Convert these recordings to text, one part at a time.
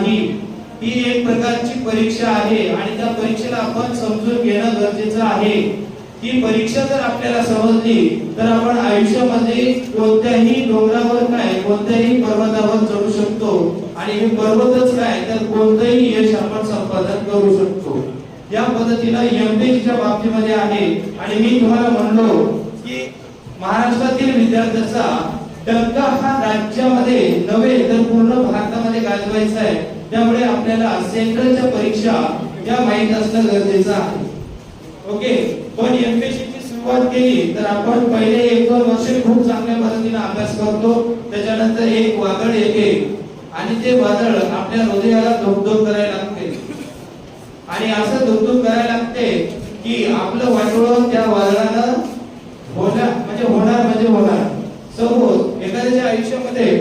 नाही ही एक प्रकारची परीक्षा आहे आणि त्या परीक्षेला आपण समजून घेणं गरजेचं आहे. ही परीक्षा जर आपल्याला समजली तर आपण आयुष्यामध्ये कोणत्याही डोंगरावर काय कोणत्याही पर्वतावर चढू शकतो. आणि हे पर्वतच काय तर कोणतंही यश आपण संपादन करू शकतो. या पद्धतीला एमपीएससीच्या बाबतीमध्ये आहे. आणि मी तुम्हाला म्हणलो की महाराष्ट्रातील विद्यार्थ्याचा डंका हा राज्यामध्ये नव्हे तर पूर्ण भारतामध्ये गाजवायचा आहे. त्यामुळे आपल्याला सेंट्रलच्या परीक्षा या माहीत असणं गरजेचं आहे. ओके? पण एमपीएससीची सुरुवात केली तर आपण पहिले एक दोन वर्ष खूप चांगल्या पद्धतीने अभ्यास करतो. त्याच्यानंतर एक वादळ येते. आणि ते वादळ आपल्या हृदयाला धोकधोक करायला लागते. आणि असं धुकधुक करायला लागते की आपलं वाटोळ त्या वादळानं होणार म्हणजे होणार म्हणजे होणार सपोज एखाद्याच्या आयुष्यामध्ये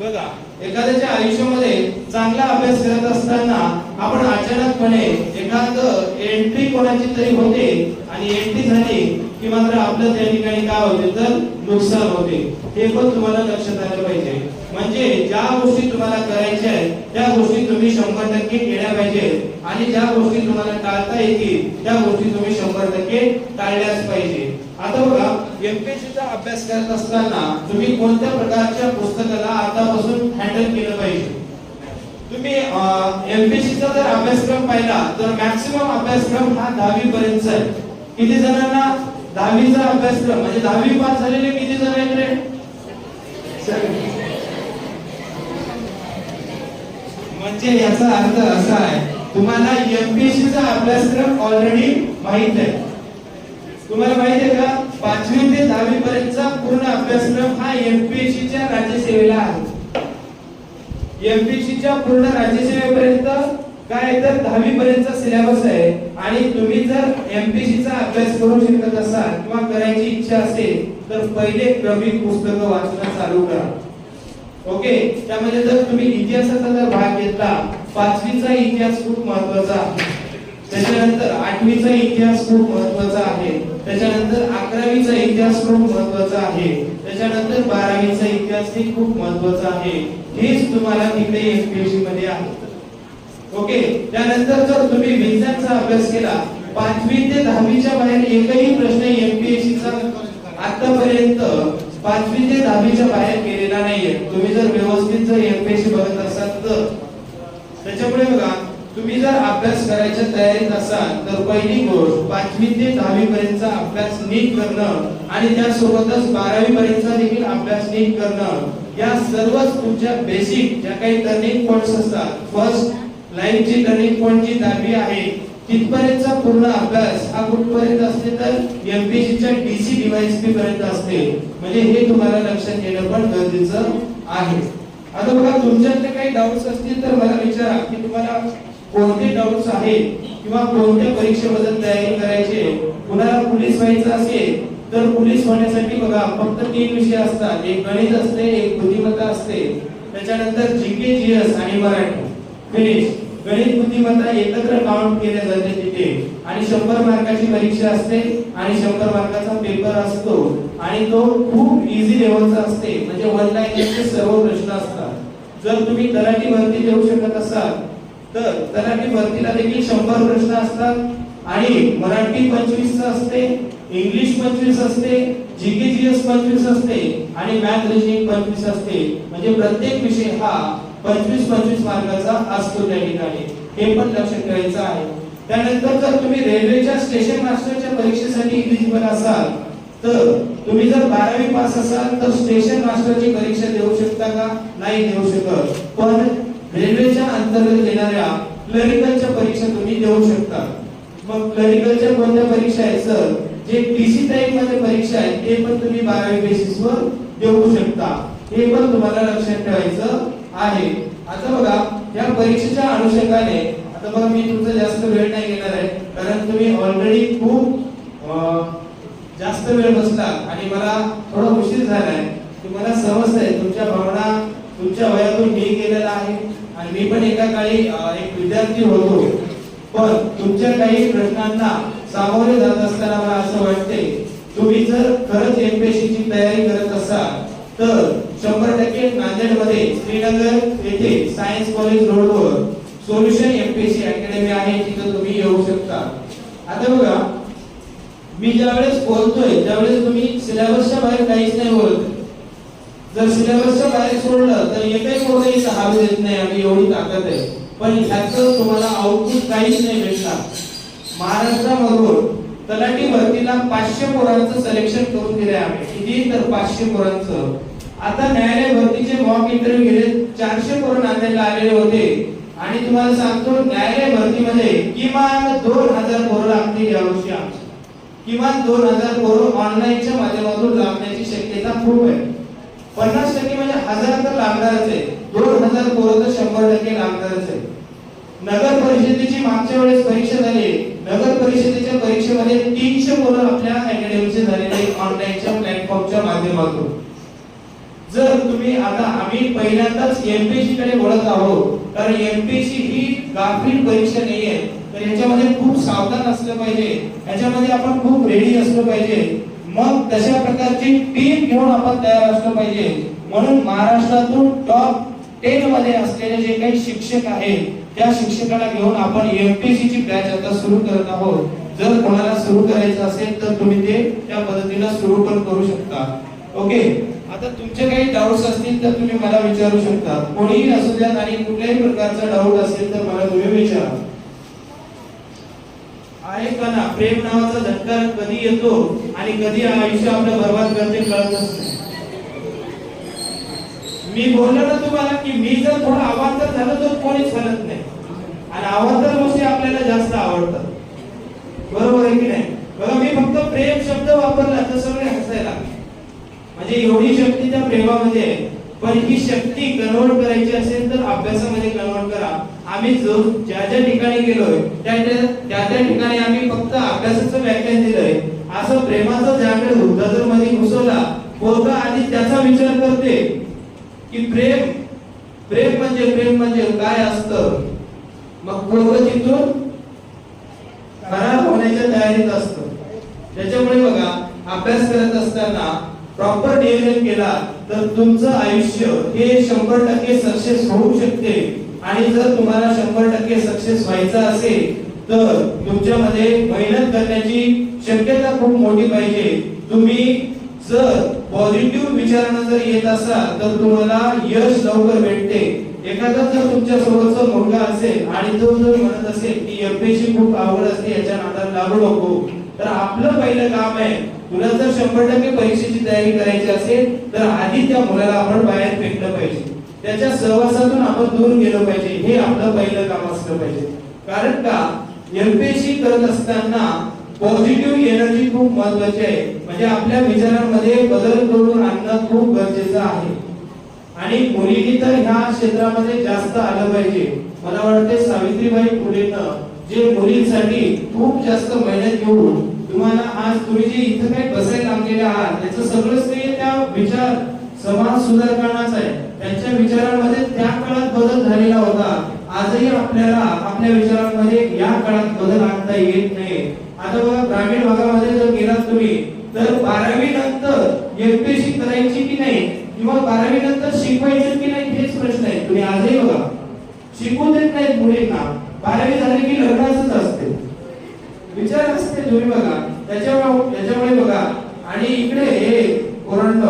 बघा एखाद्याच्या आयुष्यामध्ये चांगला अभ्यास करत असताना आपण अचानकपणे एखाद एंट्री कोणाची तरी होते आणि एंट्री झाली की मात्र आपलं त्या ठिकाणी काय होते? तर नुकसान होते. हे पण तुम्हाला लक्षात आलं पाहिजे. म्हणजे ज्या गोष्टी तुम्हाला करायच्या आहेत त्या गोष्टी तुम्ही शंभर टक्के केल्या पाहिजे. आणि ज्या गोष्टी तुम्हाला टाळता येतील त्या गोष्टी तुम्ही शंभर टक्के टाळल्याच पाहिजे. आता बघा एमपीएससीचा अभ्यास करत असताना तुम्ही कोणत्या प्रकारच्या पुस्तकाला आतापासून हँडल केलं पाहिजे? तुम्ही एमपीएससीचा जर अभ्यासक्रम पाहिला तर मॅक्सिमम अभ्यासक्रम हा दहावी पर्यंत आहे. किती जणांना दहावीचा अभ्यासक्रम म्हणजे दहावी पास झालेले किती जण आहेत रे? म्हणजे याचा अर्थ असा आहे तुम्हाला एमपीएससीचा अभ्यासक्रम ऑलरेडी माहीत आहे. तुम्हाला माहिती आहे का? पाचवी ते दहावी पर्यंतचा पूर्ण अभ्यासक्रम हा एमपीएससी च्या राज्यसेवेला आहे. एमपीएससी च्या पूर्ण राज्यसेवेपर्यंत काय तर दहावी पर्यंतचा सिलेबस आहे आणि तुम्ही जर एमपीएससी चा अभ्यास करू शकत असाल किंवा करायची इच्छा असेल तर पहिले क्रमिक पुस्तकं वाचणं चालू करा. ओके त्यामध्ये जर तुम्ही इतिहासाचा जर भाग घेतला पाचवीचा इतिहास खूप महत्त्वाचा आहे. त्याच्यानंतर आठवीचा इतिहास खूप महत्त्वाचा आहे. त्याच्यानंतर अकरावीचा इतिहास खूप महत्त्वाचा आहे. त्याच्यानंतर बारावीचा इतिहास हे खूप महत्त्वाचा आहे. हेच तुम्हाला तिकडे एमपीएससी मध्ये आहे. ओके? त्यानंतर जर तुम्ही विज्ञानचा अभ्यास केला पाचवी ते दहावीच्या बाहेर एकही प्रश्न एमपीएससी चा आतापर्यंत पाचवी ते दहावीच्या बाहेर केलेला नाहीये. तुम्ही जर व्यवस्थित जर एमपीएससी बघत असाल तर. त्याच्यामुळे बघा तुम्ही जर अभ्यास करायच्या तयारीत असाल तर पहिली गोष्ट पाचवी ते दहावी पर्यंतचा अभ्यास नीट करणं आणि त्यासोबतच बारावी पर्यंतचा देखील अभ्यास नीट करणं. या सर्वच तुमच्या बेसिक ज्या काही टर्निंग पॉइंट्स असतात फर्स्ट लाईनची टर्निंग पॉइंटची दहावी आहे तिथपर्यंतचा पूर्ण अभ्यास हा कुठपर्यंत असते? तर एमपीसीच्या डीसी पी पर्यंत असते. म्हणजे हे तुम्हाला लक्षात घेणं पण गरजेचं आहे. आता बघा तुमच्यातले काही डाऊट्स असतील तर मला विचारा की तुम्हाला कोणते डाऊट्स आहेत किंवा कोणत्या परीक्षेबद्दल तयारी करायची कुणाला पोलीस व्हायचं असेल तर पोलीस होण्यासाठी बघा फक्त तीन विषय असतात. एक गणित असते एक बुद्धिमत्ता असते. त्याच्यानंतर जीके जीएस आणि मराठी. फिनिश गणित बुद्धिमत्ता एकत्र काउंट केल्या जाते तिथे. आणि शंभर मार्काची परीक्षा असते आणि शंभर मार्काचा पेपर असतो. आणि तो खूप इझी लेवलचा असते. म्हणजे वन लाईन सर्व प्रश्न असतात. जर तुम्ही तलाठी भरती देऊ शकत असाल तर तलाठी भरतीला देखील शंभर प्रश्न असतात. आणि मराठी पंचवीस असते इंग्लिश पंचवीस असते जीके जीएस पंचवीस असते आणि मॅथ रिजनिंग पंचवीस असते. म्हणजे प्रत्येक विषय हा पंचवीस पंचवीस मार्काचा असतो त्या ठिकाणी. हे पण लक्षात ठेवायचं आहे. त्यानंतर जर तुम्ही रेल्वेच्या स्टेशन मास्टरच्या परीक्षेसाठी इलिजिबल असाल तर तुम्ही जर बारावी पास असाल तर स्टेशन मास्टरची परीक्षा देऊ शकता का? नाही देऊ शकत. पण रेल्वेच्या अंतर्गत येणाऱ्या क्लरिकलच्या परीक्षा तुम्ही देऊ शकता. मग क्लरिकलच्या कोणत्या परीक्षा आहेत सर? जे टीसी टाईपमध्ये परीक्षा आहेत ते पण तुम्ही बारावी बेसिस वर देऊ शकता. हे पण तुम्हाला लक्षात ठेवायचं आहे. आता बघा या परीक्षेच्या अनुषंगाने आता बघा मी तुमचा जास्त वेळ नाही घेणार आहे कारण तुम्ही ऑलरेडी खूप जास्त वेळ बसला आणि मला थोडा उशीर झालाय. तुम्हाला समजतंय तुमच्या भावना तुमच्या वयात मी पण एका काळी एक विद्यार्थी होतो. पण तुमच्या काही प्रश्नांना सामोरे जात असताना मला असं वाटते तुम्ही जर खरंच एमपीएससी ची तयारी करत असाल तर शंभर टक्के नांदेडमध्ये श्रीनगर येथे सायन्स कॉलेज रोडवर सोल्युशन एमपीएससी अकॅडमी आहे तिथं तुम्ही येऊ शकता. आता बघा मी ज्यावेळेस बोलतोय त्यावेळेस तुम्ही सिलेबसच्या बाहेर काहीच नाही बोलत. जर सिलेबसच्या बाहेर सोडलं तर एकही पोरं इथं देत नाही आम्ही एवढी ताकद आहे. पण ह्याचं तुम्हाला आउटपुट काहीच नाही भेटणार. महाराष्ट्रामधून तलाठी भरतीला पाचशे पोरांचं सिलेक्शन करून दिले आम्ही. किती तर पाचशे पोरांचं. आता न्यायालय भरतीचे मॉक इंटरव्ह्यू गेले चारशे पोरं नांदेडला आलेले होते. आणि तुम्हाला सांगतो न्यायालय भरतीमध्ये किमान दोन हजार पोरं लागतील यावर्षी आमची. किमान दोन हजार पोरं ऑनलाईनच्या माध्यमातून लागण्याची शक्यता खूप आहे. पन्नास टक्के म्हणजे हजार तर लागणारच आहे. दोन हजार पोरं तर शंभर टक्के लागणारच आहे. नगर परिषदेची मागच्या वेळेस परीक्षा झाली. नगर परिषदेच्या परीक्षेमध्ये तीनशे पोरं आपल्या अकॅडमीचे झालेले ऑनलाईनच्या प्लॅटफॉर्मच्या माध्यमातून. जर तुम्ही आता आम्ही पहिल्यांदाच एमपीएससी कडे वळत आहोत कारण एमपीएससी ही गाफील परीक्षा नाहीये. तर याच्यामध्ये खूप सावधान असलं पाहिजे. याच्यामध्ये आपण खूप रेडी असलं पाहिजे. मग तशा प्रकारची टीम घेऊन आपण तयार असलो पाहिजे. म्हणून महाराष्ट्रातून टॉप टेन मध्ये असलेले जे काही शिक्षक आहेत त्या शिक्षकाला घेऊन आपण एमपीएससी ची बॅच आता सुरू करत आहोत. जर कोणाला सुरू करायचं असेल तर तुम्ही ते त्या पद्धतीने सुरू पण करू शकता. ओके? आता तुमचे काही डाऊट्स असतील तर तुम्ही मला विचारू शकता. कोणीही असू द्यात आणि कुठल्याही प्रकारचा डाऊट असेल तर मला तुम्ही विचारा. आहे प्रेम नावाचा झटका कधी येतो आणि कधी आयुष्य आपलं बर्बाद करते कळतच नाही. मी बोललो ना तुम्हाला की मी जर थोडा तर झाल तर कोणीच हलत नाही. आणि अवांतर गोष्टी आपल्याला जास्त आवडतात. बरोबर आहे की नाही? बघा मी फक्त प्रेम शब्द वापरला तर सगळे हसायला लागले. म्हणजे एवढी शक्ती त्या प्रेमामध्ये आहे. पण ही शक्ती कन्वर्ट करायची असेल तर अभ्यासामध्ये कन्वर्ट करा. आम्ही जो ज्या ज्या ठिकाणी गेलोय त्या त्या त्या ठिकाणी आम्ही फक्त अभ्यासाचं व्याख्यान दिलंय. असं प्रेमाचा ज्याकडे होता जर मध्ये घुसवला पोरगा आधी त्याचा विचार करते की प्रेम प्रेम म्हणजे प्रेम म्हणजे काय असतं? मग पोरग तिथून खराब होण्याच्या तयारीत असतं. त्याच्यामुळे बघा अभ्यास करत असताना प्रॉपर नियोजन केला तर तुमचं आयुष्य हे शंभर टक्के सक्सेस होऊ शकते. आणि जर तुम्हाला शंभर टक्के सक्सेस व्हायचं असेल तर तुमच्यामध्ये मेहनत करण्याची शक्यता खूप मोठी पाहिजे. तुम्ही जर पॉझिटिव्ह विचारानं जर येत असाल तर तुम्हाला यश लवकर भेटते. एखादा जर तुमच्या सोबतचा मुलगा असेल आणि तो जर म्हणत असेल की एमपीएससी खूप आवड असते याच्या नादात लागू नको. तर आपलं पहिलं काम आहे तुला जर शंभर टक्के परीक्षेची तयारी करायची असेल तर आधी त्या मुलाला आपण बाहेर फेकलं पाहिजे. त्याच्या सहवासातून आपण दूर गेलो पाहिजे. हे आपलं पहिलं काम असलं पाहिजे. कारण का? एमपीएससी करत असताना पॉझिटिव्ह एनर्जी खूप महत्वाची आहे. म्हणजे आपल्या विचारांमध्ये बदल करून आणणं खूप गरजेचं आहे. आणि मुलींनी तर ह्या क्षेत्रामध्ये जास्त आलं पाहिजे. मला वाटते सावित्रीबाई फुलेनं जे मुलींसाठी खूप जास्त मेहनत घेऊन तुम्हाला आज तुम्ही जे इथं काही बसायला लागलेले आहात त्याचं सगळंच ते त्या विचार समाज सुधारकांनाच आहे. त्यांच्या विचारांमध्ये त्या काळात बदल झालेला होता. आजही आपल्याला आपल्या विचारांमध्ये या काळात बदल आणता येत नाही. आता बघा ग्रामीण भागामध्ये जर गेलात तुम्ही तर बारावी नंतर एमपीएससी करायची की नाही? किंवा बारावी नंतर शिकवायचं की नाही हेच प्रश्न आहे. तुम्ही आजही बघा. शिकू देत नाहीत मुलींना. बारावी झाली की लग्नाचंच असते. विचार असते तुम्ही बघा. त्याच्यामुळे हो- त्याच्यामुळे बघा. आणि इकडे हे कोरंड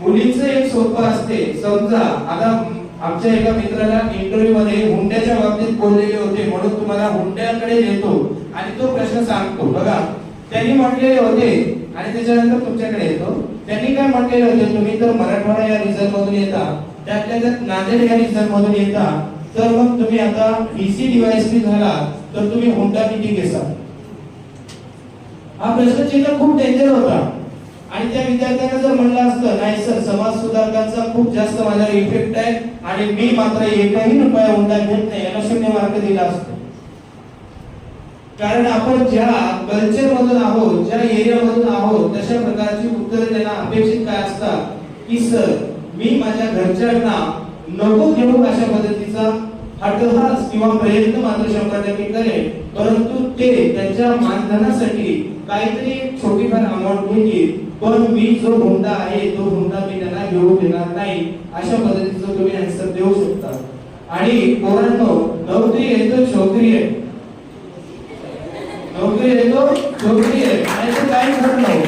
मुलीचं एक सोपं असते. समजा आता आमच्या एका मित्राला इंटरव्ह्यू मध्ये हुंड्याच्या बाबतीत बोललेले होते. म्हणून तुम्हाला हुंड्याकडे नेतो आणि तो प्रश्न सांगतो. बघा. त्यांनी म्हटलेले होते. आणि त्याच्यानंतर तुमच्याकडे येतो. त्यांनी काय म्हटलेले होते? तुम्ही तर मराठवाडा या रिझल्ट मधून येता. त्यातल्या त्यात नांदेड या रिझल्ट मधून येता. तर मग तुम्ही आता डीसी डिव्हाइस झाला तर तुम्ही होंडा किती घेसाल? हा प्रश्नचिन्ह खूप डेंजर होता. आणि त्या विद्यार्थ्यांना जर म्हणलं असतं नाही सर समाज सुधारकांचा खूप जास्त माझ्यावर इफेक्ट आहे आणि मी मात्र एकही रुपया हुंडा घेत नाही. याला शून्य मार्क दिला असतो. कारण आपण ज्या कल्चर मधून आहोत ज्या एरिया मधून आहोत तशा प्रकारची उत्तरे त्यांना अपेक्षित काय असतात? की सर मी माझ्या घरच्यांना नको घेऊ अशा पद्धतीचा हटहास किंवा प्रयत्न मात्र शंभर टक्के करेल. परंतु ते त्यांच्या मानधनासाठी काहीतरी छोटीफार अमाऊंट घेतील. पण मी जो हुंडा आहे तो हुंडा मी त्यांना घेऊ देणार नाही अशा पद्धतीचं तुम्ही आन्सर देऊ शकता. आणि पोरांनो नोकरी येतो छोकरी आहे. नोकरी आहे छोकरी आहे. आणि काही फरक नाही.